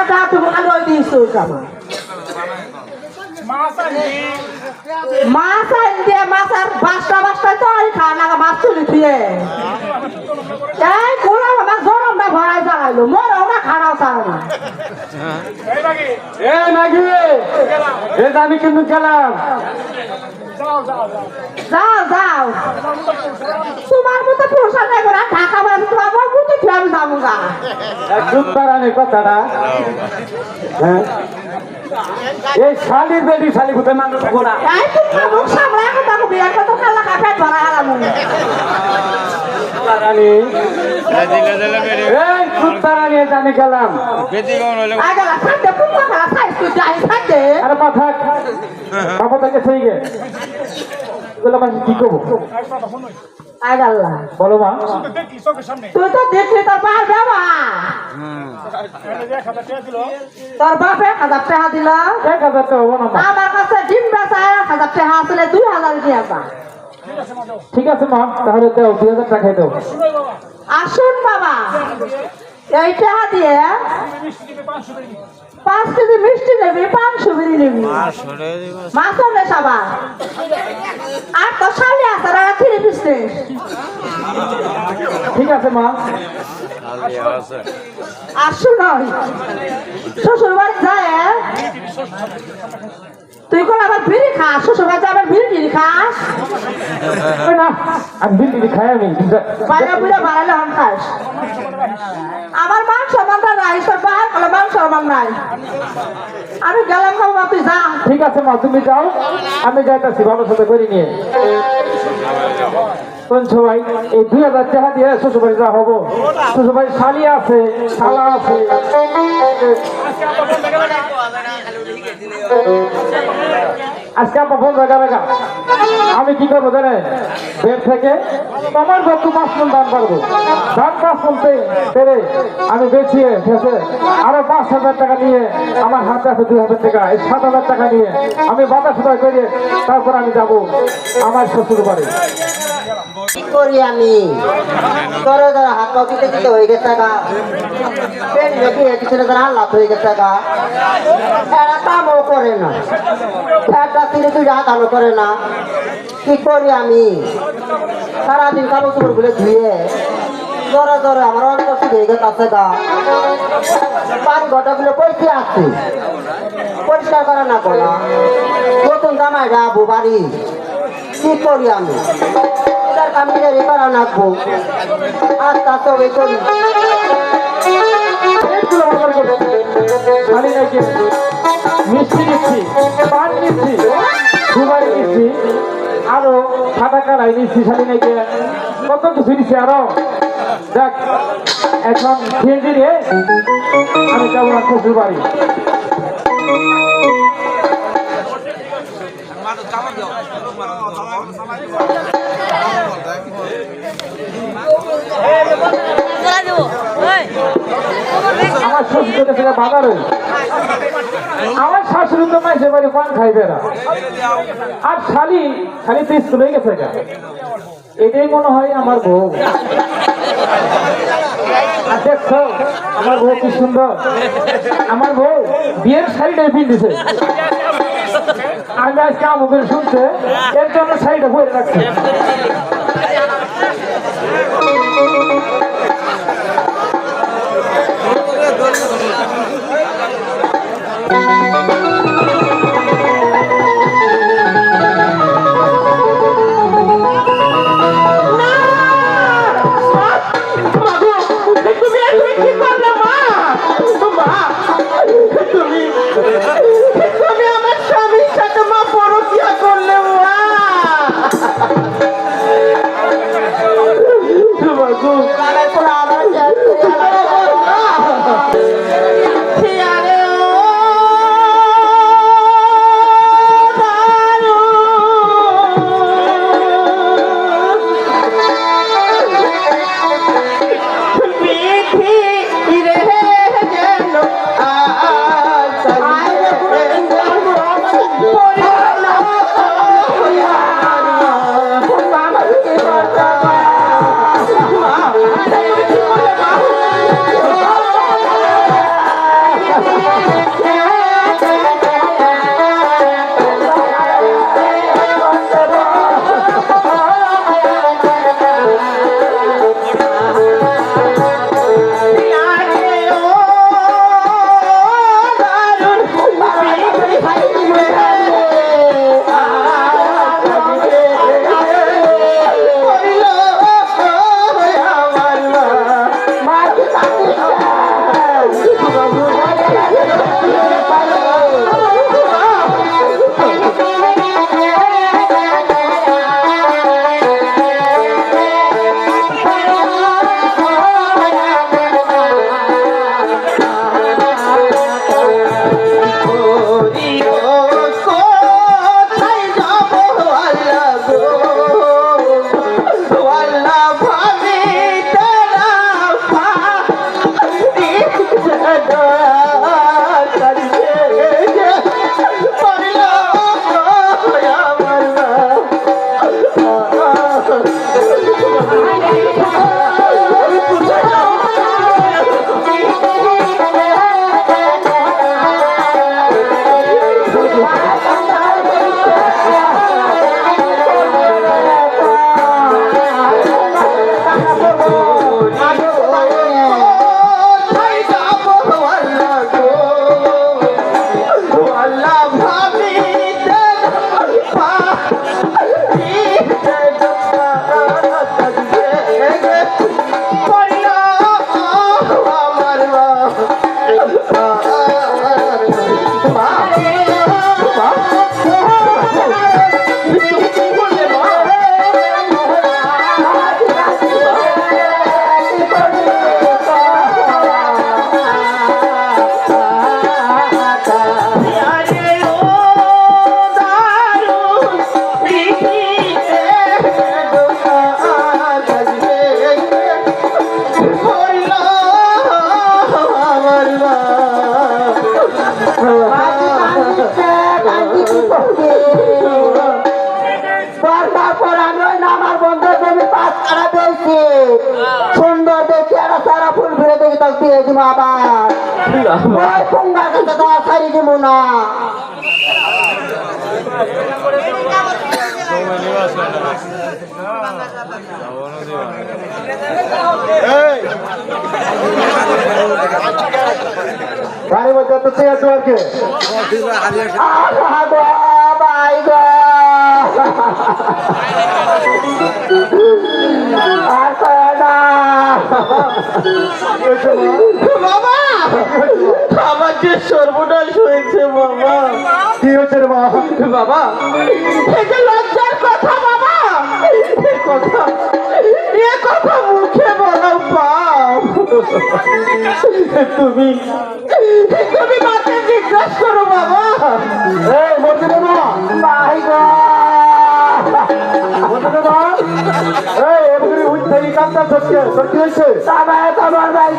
টাকা খালি ওই দিয়েছ আমার মাছ আইন দিয়ে মাছ আর বাসটা বাসটা তো আর খাওয়া না, মাছ তুলি দিয়ে এই কোলা আমার গরমটা ভরাই জ্বালাইলো মরও না খারাপ চাও না। এ নাকি এ আমি কিন্তু গেলাম যাও যাও তোমার মতো পোষা নাই করে ঢাকা বাড়ি তোমার বউ বুঝে কি আমি যাব গা? একদম পারানি কথাটা। হ্যাঁ? এই শালির বেটি শালি কোথায় মানুষ গোড়া এই তুমি মুখ সামনে এখন তাকে বিয়ার কথা খালা কাপে ধরা হারামু এই গেলাম। আগলা সাথে খালা তুই যাই সাথে আরে মাথা বাবা থেকে সেই গে। এগুলো কি করব? আগলা বলো মা। তুই তো দেখলি তোর বাপ বাবা তোর বাপে এক হাজার টাকা দিল। এক হাজার তো হব না মা। আমার কাছে ডিম বেচা এক হাজার টাকা আসলে দুই হাজার দিয়ে যা ঠিক আছে মা তাহলে দাও দুই হাজার টাকাই দাও। আসুন বাবা। এই টাকা দিয়ে পাঁচ কেজি মিষ্টি নেবি পাঁচশো বিড়ি নেবি। সরে দিব মাছ নে সবার। আর তো সালে আছে আর থ্রি পিস ঠিক আছে মা। আছে। আসুন নয় শ্বশুর বাড়ি যায় তুই কোন আবার বিড়ি খাস? শ্বশুর বাড়ি আবার বিড়ি টিড়ি খাস? আমি বিল খাই আমি বাইরে বুড়ে বাড়ালে হন খাস। আমার মান সম্মানটা নাই তোর বাহার কলে মান সম্মান নাই। আমি গেলাম খাব মা তুই যা। ঠিক আছে মা তুমি যাও। আমি যাইতাছি বাবার সাথে করে নিয়ে। কোন সবাই এই দুই হাজার টাকা দিয়ে শ্বশুরবাড়ি যা হব। শ্বশুরবাড়ি শালি আছে শালা আছে। আজকে আপনার ফোন রাখা রাখা। আমি কি করব জানেন বের থেকে আমার যত পাঁচ মন দাম পারব দাম পাঁচ মন পেরে আমি বেচিয়ে শেষে আরও পাঁচ হাজার টাকা নিয়ে আমার হাতে আছে দুই হাজার টাকা। এই সাত হাজার টাকা নিয়ে আমি সুদায় করে তারপর আমি যাব আমার শ্বশুর বাড়ি কি করি আমি? তোর ধর, হাত পা দিতে দিতে হয়ে গেছে গা। পেন রেখে পিছনে ধর হাল্লাত হয়ে গেছে গা। এরা কামও করে না। একটা তিনে তুই হাত আলো করে না। কি করি আমি? সারাদিন কালো চোরগুলো ধুয়ে জোরে জোরে আমার অন্তর হয়ে গেছে গা। পাঁচ ঘণ্টা গুলো পয়সা আসছে পরিষ্কার করা না করা নতুন জামাই যাব বাড়ি। কি করি আমি? তার কামিজের এবার নাকবো। আস্তে আস্তে ওই করি অনেকগুলো অর্ডার করছি শালি নাকি মিষ্টি নিচ্ছি পান নিচ্ছি সুপারি নিচ্ছি আরও সাদা কালাই কত কিছু নিচ্ছি আরও। দেখ, এখন খেয়ে দিয়ে শ্বশুর কাছে বাধা রই আমার শাশুড়ি তো মাইসে বাড়ি পান খাইবে না। আর শালি শালি তো স্কুলে গেছে এটাই মনে হয় আমার বউ। দেখছ, আমার বউ কি সুন্দর। আমার বউ বিয়ের শাড়িটাই পিন্ধিছে আমি আজকে আমাকে শুনছে, এর জন্য শাড়িটা পরে রাখছে। তুমি সুন্দর দেখি একটা সারা ফুল ফিরে দেখি তাকে দিয়ে দিব আবার। ওই পুঙ্গার কাছে তো আর ছাড়ি দিব না। চেয়ার চেয়ার কে? গো, বাই গো। বাবা আমার যে সর্বনাশ হয়েছে বাবা কি হচ্ছে রে বাবা এটা লজ্জার কথা বাবা কথা এ কথা মুখে বলো পাও তুমি তুমি মাকে জিজ্ঞাসা করো বাবা এই দেবো কান্তা সত্যি কি হয়েছে? সবাই তোমার ভাই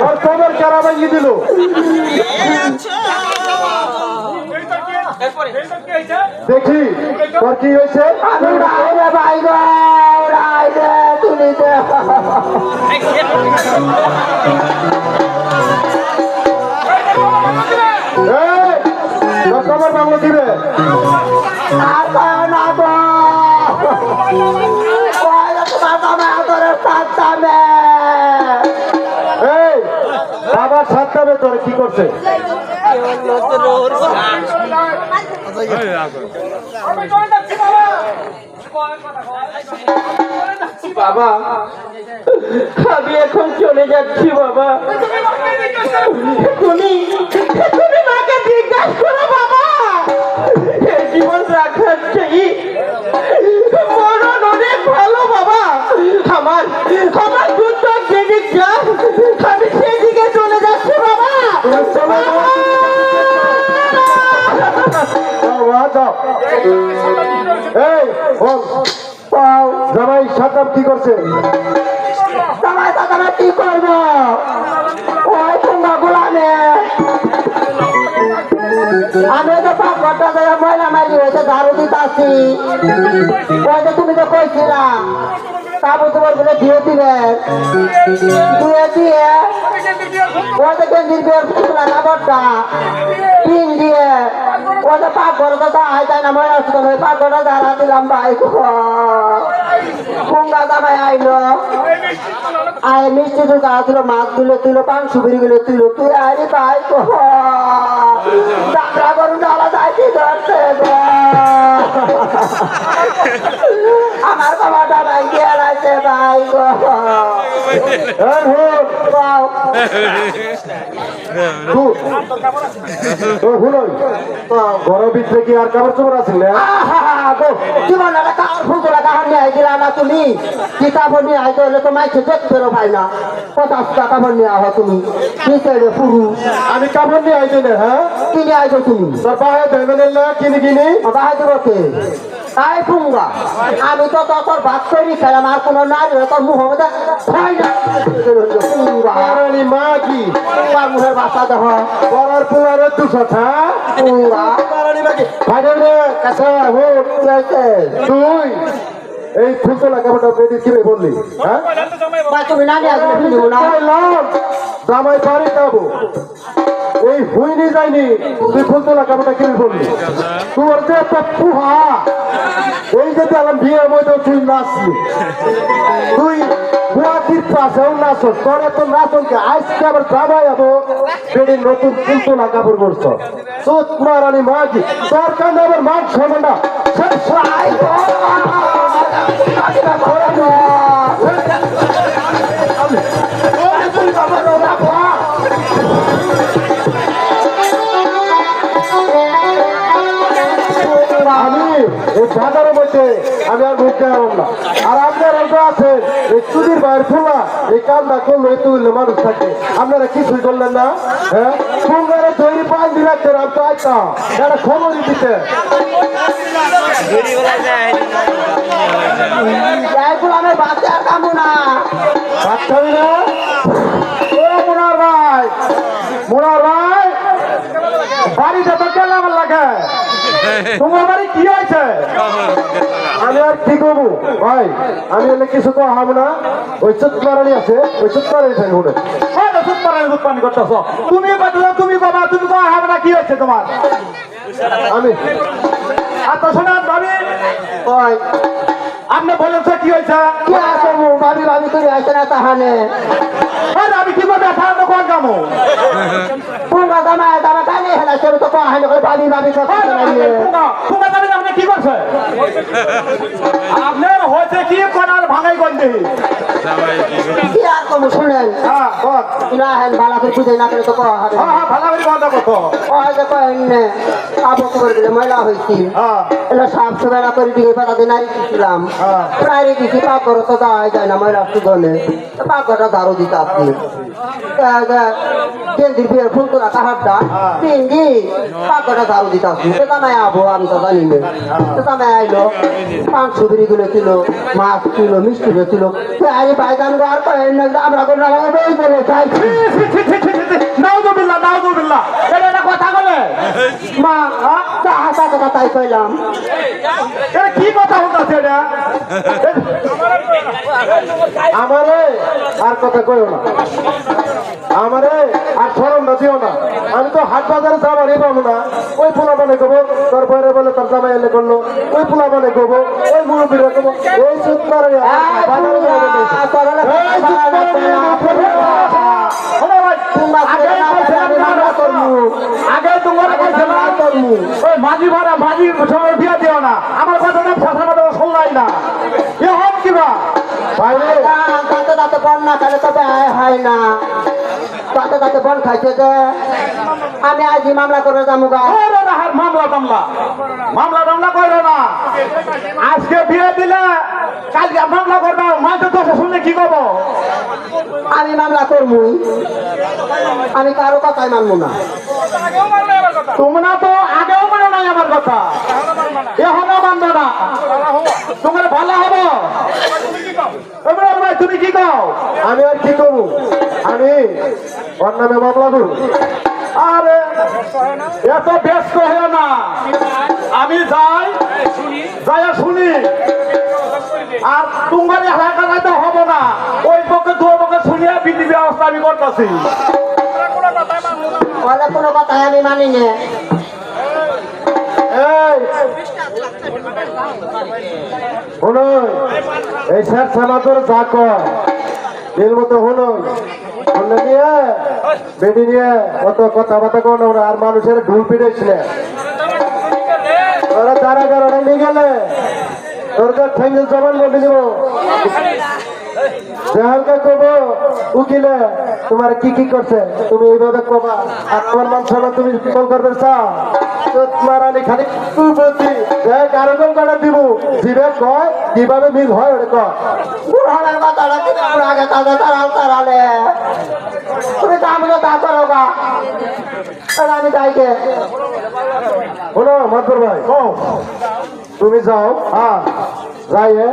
তোর খবর কারা ভাঙিয়ে দিল? দেখি তোর কি হয়েছে? খবর দিবে আর না এই বাবার সাতটাবে তোর কি করছে? বাবা আমি এখন চলে যাচ্ছি বাবা। তুমি তুমি মাকে জিজ্ঞাসা করো বাবা। জীবন রাখার পাঁচ ধরে হয়েছে, ঝাড়ু দিতে আসি ওই তুমি তো কইছিলা তারপর তোমার বলে দিবে ধুয়ে দিয়ে ওই যে গেঞ্জির দিয়ে যে পাক ঘরে তো আয় যায় না, ময়লা ওই পাক ঘরে ঝাড়া দিলাম ভাই কুঙ্গা জামাই আইলো। আয় মিষ্টি তো গাছ দিল মাছ দিল তুইল পাংশু বিড়ি গুলো তুইল তুই আরে ভাই গো যাত্রা করু জ্বালা যাইতে ধরছে গো? আমার বাবাটা ভাই গিয়ে লাগছে ভাই গো। এই হুন বাও, ও হুনই ঘরের ভিতরে কি আর কাপড় চোপড় আছে জীবন একটা তুমি? কিতাব নিয়ে আইতে হলে তো মাইকে দেখতে পারো ভাই না। পঞ্চাশ টাকা নিয়ে আহ তুমি। রে পুরু আমি কাপড় নিয়ে আইছি না হ্যাঁ কিনে আইছো তুমি। তোর পায়ে ধরে না কিনে কিনি? বাহাই দেবো কে? তাই পুঙ্গা আমি তো তো তোর ভাত তৈরি খেলাম আর কোনো নারী তোর মুহ মধ্যে না মা কি? মুখের বাসা পোলারে দুশো হ্যাঁ পুঙ্গা কি? ভাইদের রে কাছে তুই এই ফুলতলা কেমনটা বেদি কিনে বললি হ্যাঁ? জামাই বাড়ি যাব। এই হুইনি যায়নি। তুই ফুলতলা কাপড়টা কিনে বললি। তোর যে একটা পুহা, এই যে দেখলাম বিয়ের মধ্যে তুই নাচলি। তুই গুয়াহাটির পাশেও নাচ, তোর এত নাচনকে আজকে আবার জামাই যাব বেডি নতুন ফুলতলা কাপড় পরছ। সুত মারানি মাগি, তোর কানে আবার মাগ সমানটা। শেষ আই এই বাজারের মধ্যে আমি আর ঘুরতে পারব না। আর আপনার অল্প আছে এই চুদির বাইর খোলা এই কামটা করল মানুষ থাকে। আপনারা কিছুই করলেন না? হ্যাঁ? কুঙ্গারে তৈরি পান দিয়ে রাখছেন আমি তো আইতাম একটা খবরই দিতে এগুলো বাচ্চা না। বাচ্চামি না? ও মোনার ভাই মোনার ভাই। বাড়িতে তো কেলাম লাগে। তোমার বাড়ি কি হয়েছে? আমি আর কি করব? ভাই আমি এলে কিছু তো হব না। ওই চুতমারানি আছে ওই চুতমারানি থাকে ওটা তুমি বদলা তুমি বাবা তুমি তো হবে না কি হচ্ছে তোমার? আমি ভাবি। ওই আপনি কি হয়েছে? কি আছে ভাবি ভাবি করে আসে না তাহানে। আরে আমি কি করবে? ফার্মে কোন কামো? দামা কানে তো কোন করে ভাবি ভাবি কথা তোমার দাবি আপনি কি করছে আপনার হয়েছে কি কোনার ভাঙাই গন্ডি কি আর কম শুনেন হ্যাঁ বল না হেন বালা করে বুঝে না করে তো কো হ্যাঁ হ্যাঁ ভালো করে কথা কত ওই যে কয়েন আবু করে দিলে ময়লা হয়েছি হ্যাঁ সাফ সুবেরা করে দিয়ে পাতা নারী দিয়েছিলাম হ্যাঁ। প্রায় রেখেছি পাক করো তো দেওয়া যায় না ময়লা সুদনে পাক করা দারু দিতে আপনি কেন্দ্রিক বিয়ের ফুল তোরা কাহারটা তিন দিন পাক করা দারু দিতে আপনি তো জানাই আবো আমি তো জানি না সেটা নাই আইলো পাঁচ সুবিরি গুলো ছিল মাছ ছিল মিষ্টি ছিল আরে ভাই গান গার কয়েন আমরা কোনো বেই বলে তো বিল্লা নাও তো একটা কথা বলে? মা হাসা কথা তাই কইলাম। এটা কি কথা এটা? আমারে আর কথা কইও না। আমারে আর সরম না দিও না। আমি তো হাট বাজারে যাবারই পাবো না। ওই পোলা বানে কবো তোর বইরে বলে তোর জামাই এলে করল। ওই পোলা বানে কবো ওই মুরব্বীরা কবো। ওই সুত মারে যাব না। এই সুত মারে শোনো ভাই, আগে কইছিলাম না আমরা করব। আগে তোমার ওই মাঝি ভাড়া মাঝি বিয়া দিও না। আমার কথা না ফাঁসা কথা শুনলাই না। এ হন কিবা তাতে না তো হয় না। বন খাইছে যে আমি আজই মামলা করে যাব মামলা টামলা মামলা টামলা করো না। আজকে বিয়ে দিলে কালকে মামলা করব মাঝে দোষে শুনলে কি করব? আমি মামলা করবই। আমি কারও কথাই মানবো না। তোমরা তো আগেও মানে নাই আমার কথা। এখনও মানবে না তোমার ভালো হব তুমি কি কও? আমি আর কি করব? আমি ওর নামে মামলা করব। আরে এত ব্যস্ত হয়ে না। আমি যাই যাই শুনি। আর তোমার এলাকা তো হব না। ওই পক্ষে দু পক্ষে শুনিয়ে বিধি ব্যবস্থা আমি করতেছি। বলে কোনো কথাই আমি মানি না। এই স্যার সালাদর যা কর এর মতো হলো শুনলে নিয়ে বেডি নিয়ে কত কথাবার্তা করো না আর মানুষের ঢুল পিটেছিল ওরা যারা যারা নিয়ে গেলে তোর কাছে ঠেঙ্গেল জবান বলে দিব দেহালকা করব উকিলে তোমার কি কি করছে? তুমি এইভাবে কবা। আর আমার মান সম্মান তুমি কল করবে চাও তোমার আনি খালি তুই আরও জন কাটা দিব। জিবে কয় কীভাবে মিল হয় ওটা কয়। আমরা আগে তাদের তারাল তারালে তুমি তো আমি তো করো তাহলে আমি যাইকে শোনো মাধুর ভাই। ও। তুমি যাও। হ্যাঁ। যাইয়ে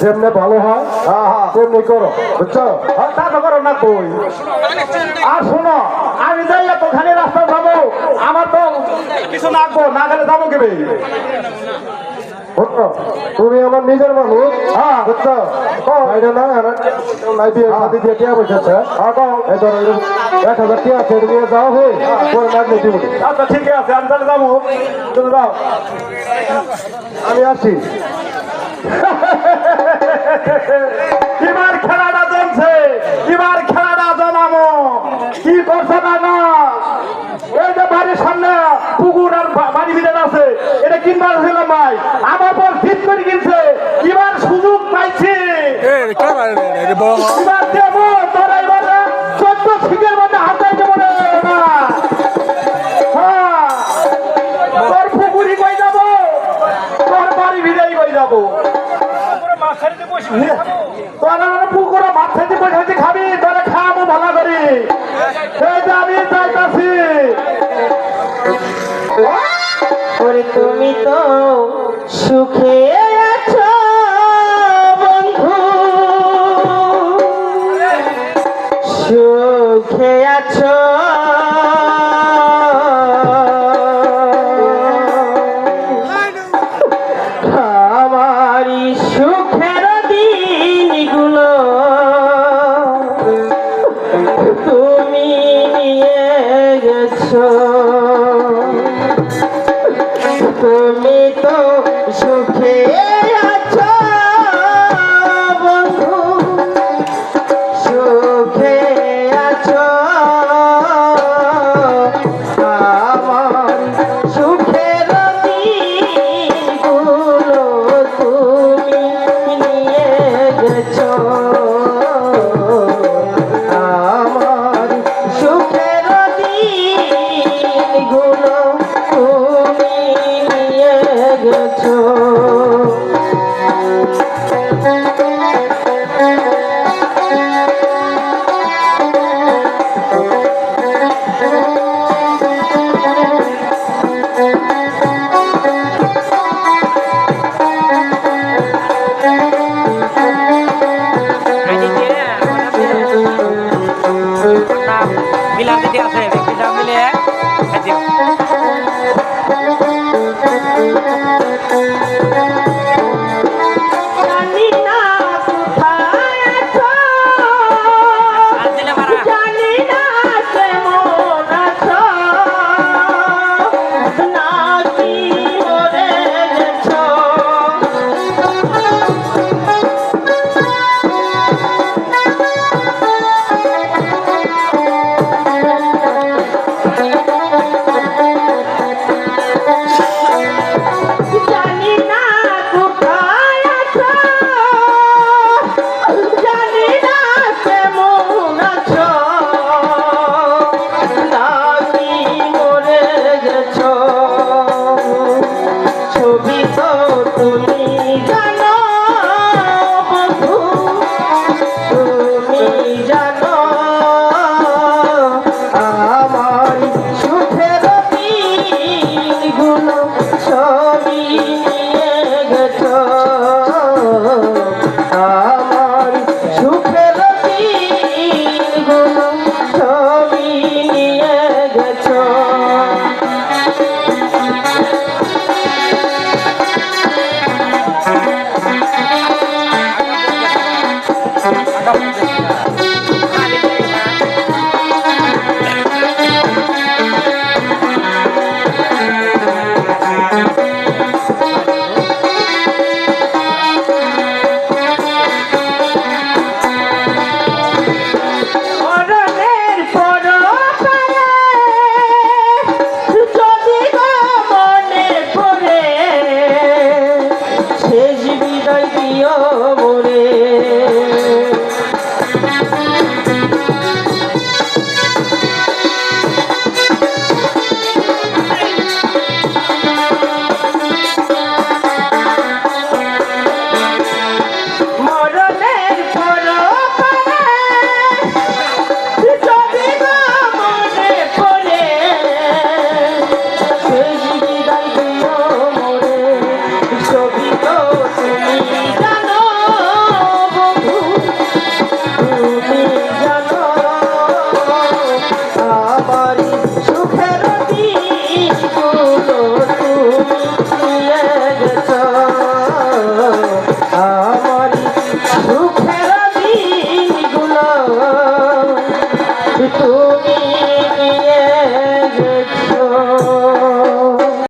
যেমনি ভালো হয় হ্যাঁ হ্যাঁ। তেমনি করো বুঝছ? তা তো করো না কই? আর শোনো আমি যাই তো খালি রাস্তা যাব। আমার তো কিছু নাকবো না গেলে যাব কেবে? বুঝছ তুমি আমার নিজের মানুষ। হ্যাঁ। বুঝছ? এটা না নাই দিয়ে সাথে দিয়ে টিয়া বসেছে। এই ধরো এক হাজার টিয়া আছে নিয়ে যাও হে। পরে লাগলে দিব আচ্ছা ঠিক আছে আমি তাহলে যাব। তুমি যাও। আমি আসি এবার খেলাটা জমছে। এবার খেলাটা জমাবো। কি করছে না না? এই যে বাড়ির সামনে পুকুর আর বাড়ি ভিতরে আছে এটা কিনবার ছিল ভাই আমার পর ঠিক করে কিনছে এবার সুযোগ পাইছি। এবার দেবো তোর এবারে চোদ্দ ঠিকের মধ্যে হাতাই দেবো রে না। হ্যাঁ তোর পুকুরি কই যাব তোর বাড়ি ভিড়েই কই যাব। তোরা পুকুরে ভাত খাইতে বসে খাবি তোরা খাব ভালো করি। আমি যাইতাছি। ওরে তুমি তো সুখে